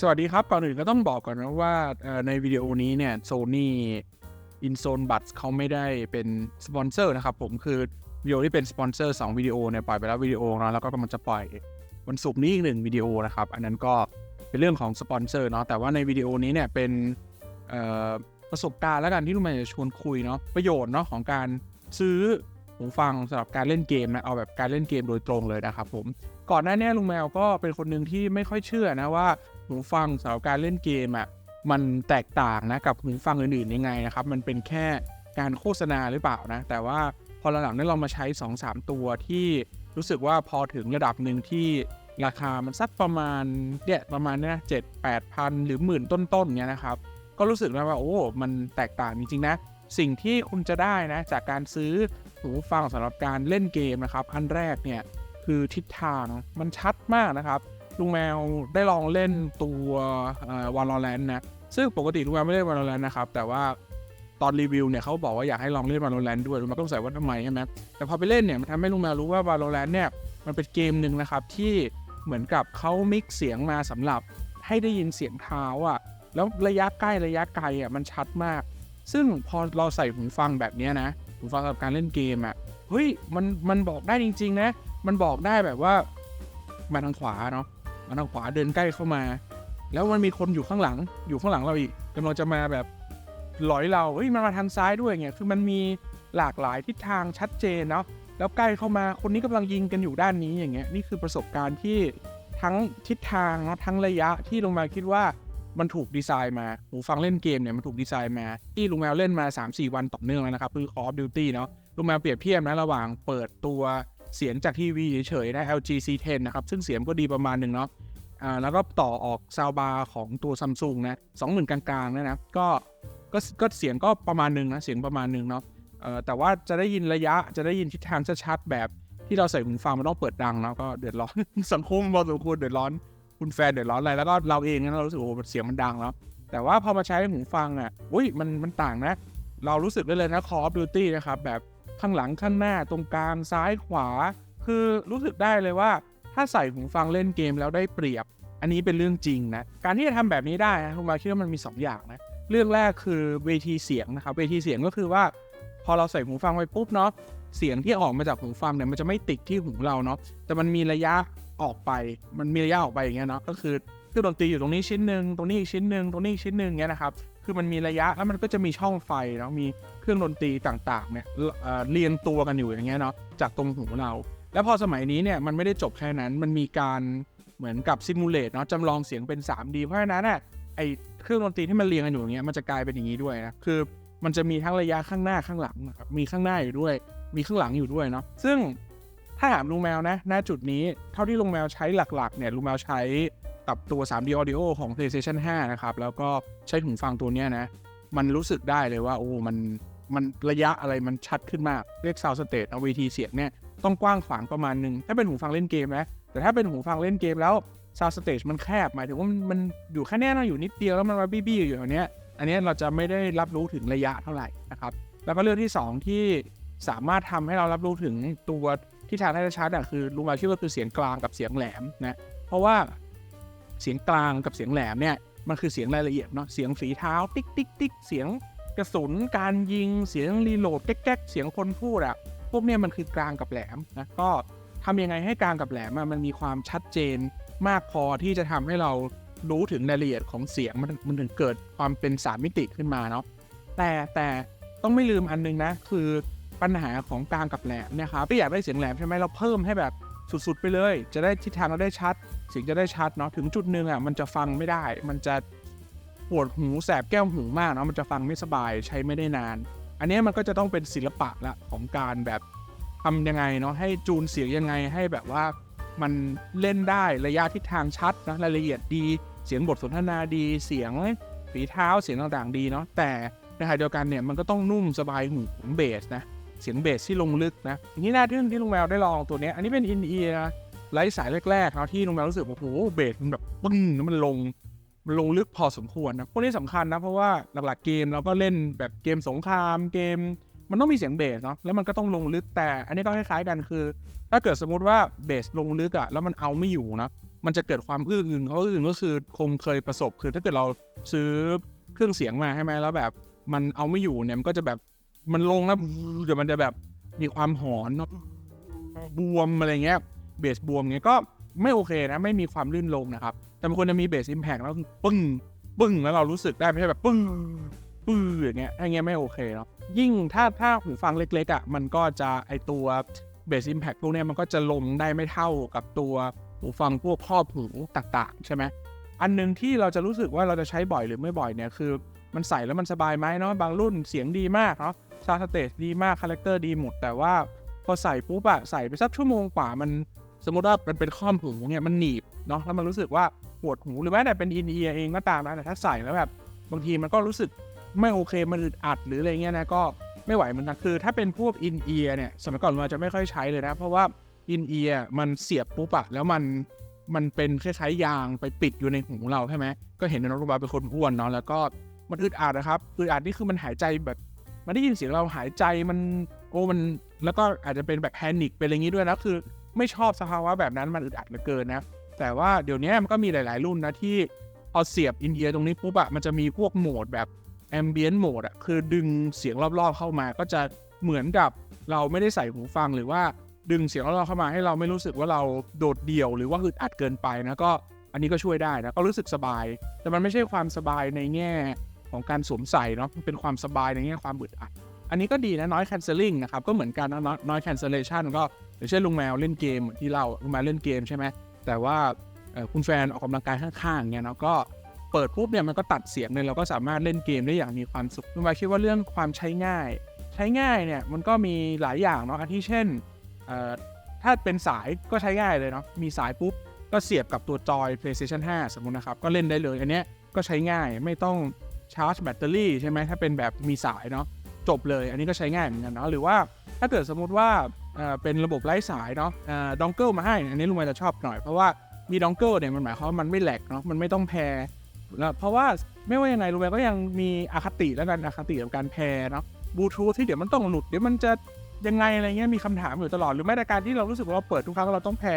สวัสดีครับ ก่อนอื่นก็ต้องบอกก่อนนะว่าในวิดีโอนี้เนี่ย Sony i n z o n e Buds เขาไม่ได้เป็นสปอนเซอร์นะครับผมคือวิดีโอที่เป็นสปอนเซอร์2วิดีโอเนี่ยปล่อยไปแล้ววิดีโอเนาะแล้วก็กำลังจะปล่อยวันศุกร์นี้อีกหนึ่งวิดีโอนะครับ อันนั้นก็เป็นเรื่องของสปอนเซอร์เนาะแต่ว่าในวิดีโอนี้เนี่ยเป็นประสบการณ์แล้วกันที่ลุงแมวจะชวนคุยเนาะประโยชน์เนาะของการซื้อหูฟังสำหรับการเล่นเกมนะเอาแบบการเล่นเกมโดยตรงเลยนะครับผมก่อนหน้านี้ลุงแมวก็เป็นคนหนึ่งที่ไม่ค่อยเชื่อนะว่า หูฟังสำหรับการเล่นเกมอะมันแตกต่างนะกับหูฟังอื่นๆยังไงนะครับ มันเป็นแค่การโฆษณาหรือเปล่านะ แต่ว่าพอหลังๆนี้เรามาใช้ 2-3 ตัวที่รู้สึกว่าพอถึงระดับหนึ่งที่ราคามันสักประมาณเนี่ยประมาณเนี้ยเจ็ดแปดพันหรือหมื่นต้นๆเนี่ยนะครับ ก็รู้สึกนะว่าโอ้มันแตกต่างจริงๆนะ สิ่งที่คุณจะได้นะ จากการซื้อหูฟังสำหรับการเล่นเกมนะครับ อันแรกเนี่ยคือทิศทางมันชัดมากนะครับ ลุงแมวได้ลองเล่นตัววอลเลนนะ ซึ่งปกติลุงแมวไม่เล่นวอลเลนนะครับ แต่ว่าตอนรีวิวเนี่ยเขาบอกว่าอยากให้ลองเล่นวอลเลนด้วยลุงแมวก็สงสัยว่าทำไมใช่ไหมแต่พอไปเล่นเนี่ยมันทำให้ลุงแมวรู้ว่าวอลเลนเนี่ยมันเป็นเกมหนึ่งนะครับที่เหมือนกับเขามิกเสียงมาสำหรับให้ได้ยินเสียงเท้าอะแล้วระยะใกล้ระยะไกลอะมันชัดมาก ซึ่งพอเราใส่หูฟังแบบนี้นะหูฟังสำหรับการเล่นเกมอะเฮ้ยมันมันบอกได้จริง ๆ นะ มันบอกได้แบบว่ามาทางขวาเนาะ มาทางขวาเดินใกล้เข้ามา แล้วมันมีคนอยู่ข้างหลัง อยู่ข้างหลังเราอีกกำลังจะมาแบบหลอยเราเฮ้ยมันมาทางซ้ายด้วยเงี้ยคือมันมีหลากหลายทิศทางชัดเจนเนาะแล้วใกล้เข้ามาคนนี้กำลังยิงกันอยู่ด้านนี้อย่างเงี้ยนี่คือประสบการณ์ที่ทั้งทิศทางเนาะทั้งระยะที่ลงมาคิดว่ามันถูกดีไซน์มาหูฟังเล่นเกมเนี่ยมันถูกดีไซน์มา ที่ลุงแมวเล่นมา 3-4 วันต่อเนื่องแล้วนะครับคือ Call of Duty เนาะลุงแมวเปรียบเทียบนะระหว่างเปิดตัว เสียงจากทีวีเฉยๆนะ LG C10 นะครับ ซึ่งเสียงก็ดีประมาณหนึ่งเนาะอ่าแล้วก็ต่อออกซาวบาร์ของตัวซัมซุงนะสองหมื่นกลางๆนยนะก็ก็ก็เสียงก็ประมาณหนึ่งนะเสียงประมาณหนึ่งเนาะเอ่อแต่ว่าจะได้ยินระยะจะได้ยินทิศทางชัดๆแบบที่เราใส่หูฟังมันต้องเปิดดังเนาะก็เดือดร้อน สังคมพอสมควรเดือดร้อน คุณแฟนเดือดร้อนอะไรแล้วก็เราเองนะเรารู้สึกโอ้เสียงมันดังแล้วแต่ว่าพอมาใช้หูฟังอะอุ้ยมันมันต่างนะ เรารู้สึกได้เลยนะ Call of Duty นะครับแบบ ข้างหลังข้างหน้าตรงกลางซ้ายขวา คือรู้สึกได้เลยว่า ถ้าใส่หูฟังเล่นเกมแล้วได้เปรียบ อันนี้เป็นเรื่องจริงนะ การที่จะทำแบบนี้ได้นะคุณมาคิดว่ามันมี 2 อย่างนะ เรื่องแรกคือเวทีเสียงนะครับ เวทีเสียงก็คือว่า พอเราใส่หูฟังไปปุ๊บเนาะ เสียงที่ออกมาจากหูฟังเนี่ยมันจะไม่ติดที่หูเราเนาะ แต่มันมีระยะออกไป มันมีระยะออกไปอย่างเงี้ยเนาะ ก็คือเครื่องดนตรีอยู่ตรงนี้ชิ้นหนึ่งตรงนี้อีกชิ้นหนึ่งตรงนี้อีกชิ้นหนึ่งเงี้ยนะครับ คือมันมีระยะแล้วมันก็จะมีช่องไฟเนาะมีเครื่องดนตรีต่างๆเนี่ยเเรียงตัวกันอยู่อย่างเงี้ยเนาะจากตรงหูเรา แล้วพอสมัยนี้เนี่ยมันไม่ได้จบแค่นั้นมันมีการเหมือนกับซิมูเลตเนาะจำลองเสียงเป็น 3D เพราะฉะนั้นน่ะไอเครื่องดนตรีที่มันเรียงกันอยู่อย่างเงี้ยมันจะกลายเป็นอย่างนี้ด้วยนะคือมันจะมีทั้งระยะข้างหน้าข้างหลังนะครับมีข้างหน้าอยู่ด้วย มีข้างหลังอยู่ด้วยเนาะซึ่งถ้าถามลุงแมวนะณจุดนี้เท่าที่ลุงแมวใช้หลักๆเนี่ยลุงแมวใช้ กับตัว 3D Audio ของ PlayStation 5 นะครับ แล้วก็ใช้หูฟังตัวนี้นะ มันรู้สึกได้เลยว่า โอ้ มันมันระยะอะไรมันชัดขึ้นมาก เรียก Sound Stage เอาเวทีเสียงเนี่ย ต้องกว้างขวางประมาณนึง ถ้าเป็นหูฟังเล่นเกมนะ แต่ถ้าเป็นหูฟังเล่นเกมแล้ว Sound Stage มันแคบ หมายถึงว่ามันมนอยู่แค่เนี้ยนะอยู่นิดเดียวแล้วมันมาบี้ๆอยู่อย่างเนี้ย อันนี้เราจะไม่ได้รับรู้ถึงระยะเท่าไหร่นะครับ แล้วก็เรื่องที่ 2 ที่สามารถทำให้เรารับรู้ถึงตัวที่ทางได้ชัดอะคือลุงมาคิดว่าคือเสียงกลางกับเสียงแหลมนะ เพราะว่า เสียงกลางกับเสียงแหลมเนี่ยมันคือเสียงรายละเอียดเนาะเสียงฝีเท้าติ๊กติ๊กติ๊กเสียงกระสุนการยิงเสียงรีโหลดแก๊กๆเสียงคนพูดอะพวกเนี้ยมันคือกลางกับแหลมนะก็ทำยังไงให้กลางกับแหลมอะมันมีความชัดเจนมากพอที่จะทำให้เรารู้ถึงรายละเอียดของเสียงมันมันถึงเกิดความเป็นสามมิติขึ้นมาเนาะแต่แต่ต้องไม่ลืมอันนึงนะ คือปัญหาของกลางกับแหลมเนี่ยครับถ้าอยากได้เสียงแหลมใช่ไหมเราเพิ่มให้แบบ สุดๆไปเลย จะได้ทิศทางเราได้ชัดเสียงจะได้ชัดเนาะถึงจุดหนึ่งอะมันจะฟังไม่ได้ มันจะปวดหูแสบแก้วหูมากเนาะมันจะฟังไม่สบายใช้ไม่ได้นาน อันนี้มันก็จะต้องเป็นศิลปะละของการแบบทำยังไงเนาะให้จูนเสียงยังไงให้แบบว่ามันเล่นได้ระยะทิศทางชัดนะรายละเอียดดีเสียงบทสนทนาดีเสียงฝีเท้าเสียงต่างๆดีเนาะแต่ในขณะเดียวกันเนี่ยมันก็ต้องนุ่มสบายหูเบสนะ เสียงเบสที่ลงลึกนะอย่างนี้น่าทึ่งที่ลุงแมวได้ลองตัวนี้ อันนี้เป็นอินเอียร์ไลท์สายแรกๆนะที่ลุงแมวรู้สึกว่าโอ้โหเบสมันแบบปึ้งแล้วมันลงมันลงลึกพอสมควรนะพวกนี้สำคัญนะเพราะว่าหลักๆเกมเราก็เล่นแบบเกมสงครามเกม มันต้องมีเสียงเบสเนาะแล้วมันก็ต้องลงลึกแต่อันนี้ก็คล้ายๆกันคือ ถ้าเกิดสมมติว่าเบสลงลึกอะแล้วมันเอาไม่อยู่นะมันจะเกิดความอื้ออึงเพราอื้ออึงก็คือคงเคยประสบคือถ้าเกิดเราซื้อเครื่องเสียงมาใช่ไหมแล้วแบบมันเอาไม่อยู่เนี่ยมันก็จะแบบ มันลงแล้วเดี๋ยวมันจะแบบมีความหอนเนอะบวมอะไรเงี้ยเบสบวมเงี้ยก็ไม่โอเคนะไม่มีความลื่นลงนะครับ แต่มันควรจะมีเบสอิมแพกแล้วปึ้งปึ้งแล้วเรารู้สึกได้ไม่ใช่แบบปึ้งปึ้งอย่างเงี้ยอย่างเงี้ยไม่โอเคเนาะยิ่งถ้าถ้าหูฟังเล็กๆอะมันก็จะไอตัวเบสอิมแพกพวกเนี้ยมันก็จะลงได้ไม่เท่ากับตัวหูฟังพวกครอบหูต่างๆ ใช่ไหมอันหนึงที่เราจะรู้สึกว่าเราจะใช้บ่อยหรือไม่บ่อยเนี่ยคือ มันใส่แล้วมันสบายไหมเนาะบางรุ่นเสียงดีมากเนาะซาวด์สเตจดีมากคาแรคเตอร์ดีหมด แต่ว่าพอใส่ปุ๊บอะใส่ไปสักชั่วโมงกว่ามันสมมติว่ามันเป็นข้อมหูเนี่ยมันหนีบเนาะแล้วมันรู้สึกว่าปวดหูหรือแม้แต่เป็นอินเอียเองก็ตามนะแต่ถ้าใส่แล้วแบบบางทีมันก็รู้สึกไม่โอเคมันอึดอัดหรืออะไรเงี้ยนะก็ไม่ไหวเหมือนกันคือ ถ้าเป็นพวกอินเอียเนี่ยสมัยก่อนเราจะไม่ค่อยใช้เลยนะ เพราะว่าอินเอียมันเสียบปุ๊บอะแล้วมันมันเป็นคล้ายๆยางไปปิดอยู่ในหูเราใช่ไหมก็เห็นน้องรูบาเป็นคนอ้วนเนาะแล้วก็ มันอึดอัดนะครับอึดอัดนี่คือมันหายใจแบบมันได้ยินเสียงเราหายใจมันโอ้มันแล้วก็อาจจะเป็นแบบแพนิคเป็นอะไรอย่างนี้ด้วยนะคือไม่ชอบสภาวะแบบนั้นมันอึดอัดเหลือเกินนะ แต่ว่าเดี๋ยวนี้มันก็มีหลาย ๆ รุ่นนะที่พอาเสียบอินเอียตรงนี้ปุ๊บอะมันจะมีพวกโหมดแบบแอมเบียนโหมดอะคือดึงเสียงรอบ ๆ เข้ามาก็จะเหมือนกับเราไม่ได้ใส่หูฟังหรือว่าดึงเสียงรอบๆเข้ามาให้เราไม่รู้สึกว่าเราโดดเดี่ยวหรือว่าอึดอัดเกินไปนะก็อันนี้ก็ช่วยได้นะก็รู้สึกสบาย แต่มันไม่ใช่ความสบายในแง่ ของการสวมใส่เนาะเป็นความสบายในแง่ความอึดอัด อันนี้ก็ดีนะน้อย canceling นะครับ ก็เหมือนกันนะน้อย cancellation ก็อย่างเช่นลุงแมวเล่นเกมเหมือนที่เราลุงแมวเล่นเกมใช่ไหมแต่ว่าคุณแฟนออกกำลังกายข้างๆเนี่ยเนาะก็เปิดปุ๊บเนี่ยมันก็ตัดเสียงเลยเราก็สามารถเล่นเกมได้อย่างมีความสุขลุงแมวคิดว่าเรื่องความใช้ง่าย ใช้ง่ายเนี่ยมันก็มีหลายอย่างเนาะอาทิเช่นถ้าเป็นสายก็ใช้ง่ายเลยเนาะมีสายปุ๊บก็เสียบกับตัวจอย PlayStation 5 สมมุตินะครับ ก็เล่นได้เลย อันเนี้ยก็ใช้ง่ายไม่ต้อง ชาร์จแบตเตอรี่ใช่ไหมถ้าเป็นแบบมีสายเนาะจบเลย อันนี้ก็ใช้ง่ายเหมือนกันเนาะหรือว่าถ้าเกิดสมมุติว่าเป็นระบบไร้สายเนาะดองเกิลมาให้ อันนี้ลุงมาจะชอบหน่อย เพราะว่ามีดองเกิลเนี่ยมันหมายความว่ามันไม่แหลกเนาะมันไม่ต้องแพรแล้วเพราะว่าไม่ว่ายังไงลุงแมก็ยังมีอคติแล้วกันอคติกับการแพรเนาะบลูทูธที่เดี๋ยวมันต้องหลุดเดี๋ยวมันจะยังไงอะไรเงี้ยมีคำถามอยู่ตลอดหรือแม้แต่การที่เรารู้สึกว่าเราเปิดทุกครั้งเราต้องแพร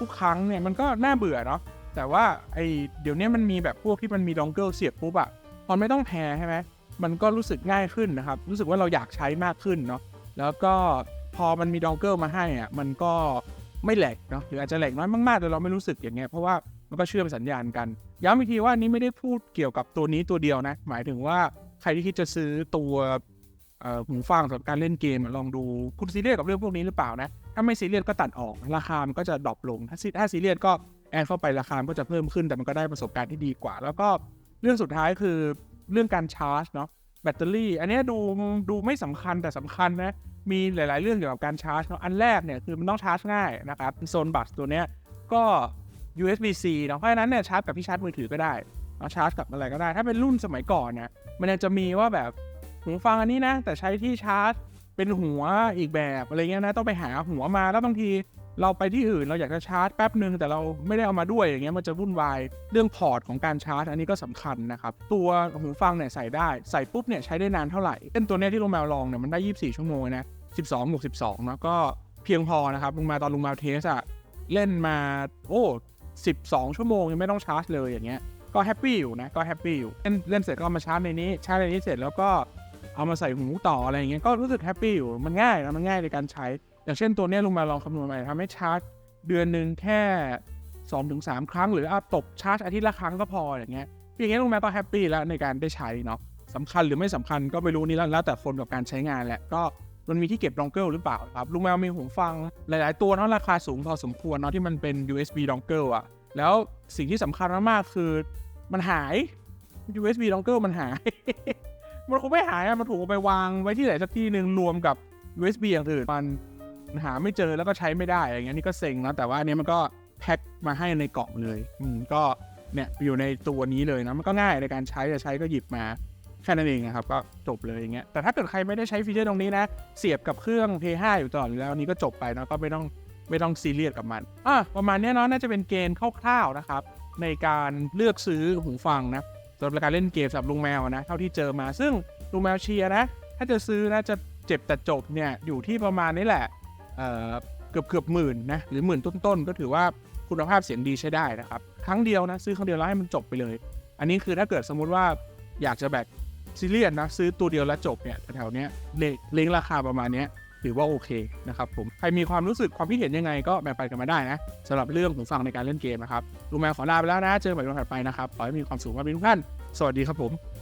ทุกครั้งเนี่ยมันก็น่าเบื่อเนาะแต่ว่าไอเดี๋ยวนี้มันมีแบบพวกที่มันมีดองเกิลเสียบปุ๊บอะ พอไม่ต้องแพรใช่ไหมมันก็รู้สึกง่ายขึ้นนะครับ รู้สึกว่าเราอยากใช้มากขึ้นเนาะแล้วก็พอมันมีดองเกิลมาให้อะมันก็ไม่แหลกเนาะหรืออาจจะแหลกน้อยมากๆแต่เราไม่รู้สึกอย่างเงี้ยเพราะว่ามันก็เชื่อมสัญญาณกันย้ำอีกทีว่านี้ไม่ได้พูดเกี่ยวกับตัวนี้ตัวเดียวนะ หมายถึงว่าใครที่คิดจะซื้อตัวหูฟังสำหรับการเล่นเกมลองดูคุณซีเรียสกับเรื่องพวกนี้หรือเปล่านะ ถ้าไม่ซีเรียสก็ตัดออกราคามันก็จะดรอปลง ถ้าซีถ้าซีเรียสก็แอนเข้าไปราคามันก็จะเพิ่มขึ้นแต่มันก็ได้ประสบการณ์ที่ดีกว่า แล้วก็ เรื่องสุดท้ายคือเรื่องการชาร์จเนาะแบตเตอรี่ อันนี้ดูดูไม่สำคัญแต่สำคัญนะ มีหลาย ๆ เรื่องเกี่ยวกับการชาร์จเนาะอันแรกเนี่ยคือมันต้องชาร์จง่ายนะครับโซนบัสตัวเนี้ยก็ USB-C เนาะเพราะฉะนั้นเนี่ยชาร์จกับที่ชาร์จมือถือก็ได้เอาชาร์จกับอะไรก็ได้ ถ้าเป็นรุ่นสมัยก่อนเนี่ยมันจะมีว่าแบบหูฟังอันนี้นะ แต่ใช้ที่ชาร์จเป็นหัวอีกแบบอะไรเงี้ยนะต้องไปหาหัวมาแล้วบางที เราไปที่อื่นเราอยากจะชาร์จแป๊บหนึ่งแต่เราไม่ได้เอามาด้วยอย่างเงี้ยมันจะวุ่นวายเรื่องพอร์ตของการชาร์จ อันนี้ก็สำคัญนะครับ ตัวหูฟังเนี่ยใส่ได้ใส่ปุ๊บเนี่ยใช้ได้นานเท่าไหร่เช่นตัวเนี้ยที่ลุงแมวลองเนี่ยมันได้ 24 ชั่วโมงนะ12บวก12เนาะก็เพียงพอนะครับลุงมวตอนลุงมวเทสอะเล่นมาโอ้ 12 ชั่วโมงยังไม่ต้องชาร์จเลยอย่างเงี้ยก็แฮปปี้อยู่นะก็แฮปปี้อยู่เล่นเล่นเสร็จก็มาชาร์จในนี้ชาร์จในนี้เสร็จแล้วก็เอามาใส่หูต่ออะไรอย่างเงี้ยก็รู้สึกแฮปปี้อยู่มันง่ายนะมันง่ายในการใช้ อย่างเช่นตัวนี้ลุงมวลองคำนวณไปทำให้ชาร์จเดือนหนึ่งแค่ 2-3 ครั้ง หรืออาตกชาร์จอาทิตย์ละครั้งก็พออย่างเงี้ยอย่างเงี้ยลุงม่ก็แฮปปี้แล้วในการได้ใช้เนาะสำคัญหรือไม่สำคัญก็ไม่รู้นี่แล้วแต่คนกับการใช้งานแหละก็มันมีที่เก็บดองเกิลหรือเปล่าครับลุงแมวมีหูฟังหลาย ๆ ตัวเนาะราคาสูงพอสมควรเนาะที่มันเป็น USB ดองเกิลอะแล้วสิ่งที่สำคัญมาก ๆ คือมันหาย USB ดองเกิลมันหาย มันคงไม่หายอะมันถูกเอาไปวางไว้ที่ไหนสักที่หนึ่งรวมกับ USB อย่างอื่นมัน หาไม่เจอแล้วก็ใช้ไม่ได้อย่างเงี้ยนี่ก็เซ็งนะแต่ว่าอันเนี้ยมันก็แพ็คมาให้ในกล่องเลยอืมก็เนี่ยอยู่ในตัวนี้เลยนะมันก็ง่ายในการใช้จะใช้ก็หยิบมาแค่นั้นเองนะครับก็จบเลยอย่างเงี้ยแต่ถ้าเกิดใครไม่ได้ใช้ฟีเจอร์ตรงนี้นะ เสียบกับเครื่อง P5 อยู่ตลอดอยู่แล้วอันนี้ก็จบไปนะก็ไม่ต้องไม่ต้องซีเรียสกับมันอะประมาณนี้เนาะน่าจะเป็นเกณฑ์คร่าวๆนะครับ ในการเลือกซื้อหูฟังนะสำหรับการเล่นเกมสำหรับลุงแมวนะเท่าที่เจอมาซึ่งลุงแมวเชียร์นะ ถ้าจะซื้อนะจะเจ็บแต่จบเนี่ยอยู่ที่ประมาณนี้แหละ เกือบเกือบหมื่นนะหรือหมื่นต้นๆ ก็ถือว่าคุณภาพเสียงดีใช้ได้นะครับ ครั้งเดียวนะซื้อครั้งเดียวแล้วให้มันจบไปเลย อันนี้คือถ้าเกิดสมมุติว่าอยากจะแบบซีเรียสนะซื้อตัวเดียวแล้วจบเนี่ยแถวๆเนี้ยเลเลงราคาประมาณเนี้ยถือว่าโอเคนะครับผมใครมีความรู้สึกความคิดเห็นยังไงก็แบ่งปันกันมาได้นะสำหรับเรื่องหูฟังในการเล่นเกมนะครับลูแมวขอลาไปแล้วนะเจอกันใหม่วันถัดไปนะครับขอให้มีความสุขมากทุกท่านสวัสดีครับผม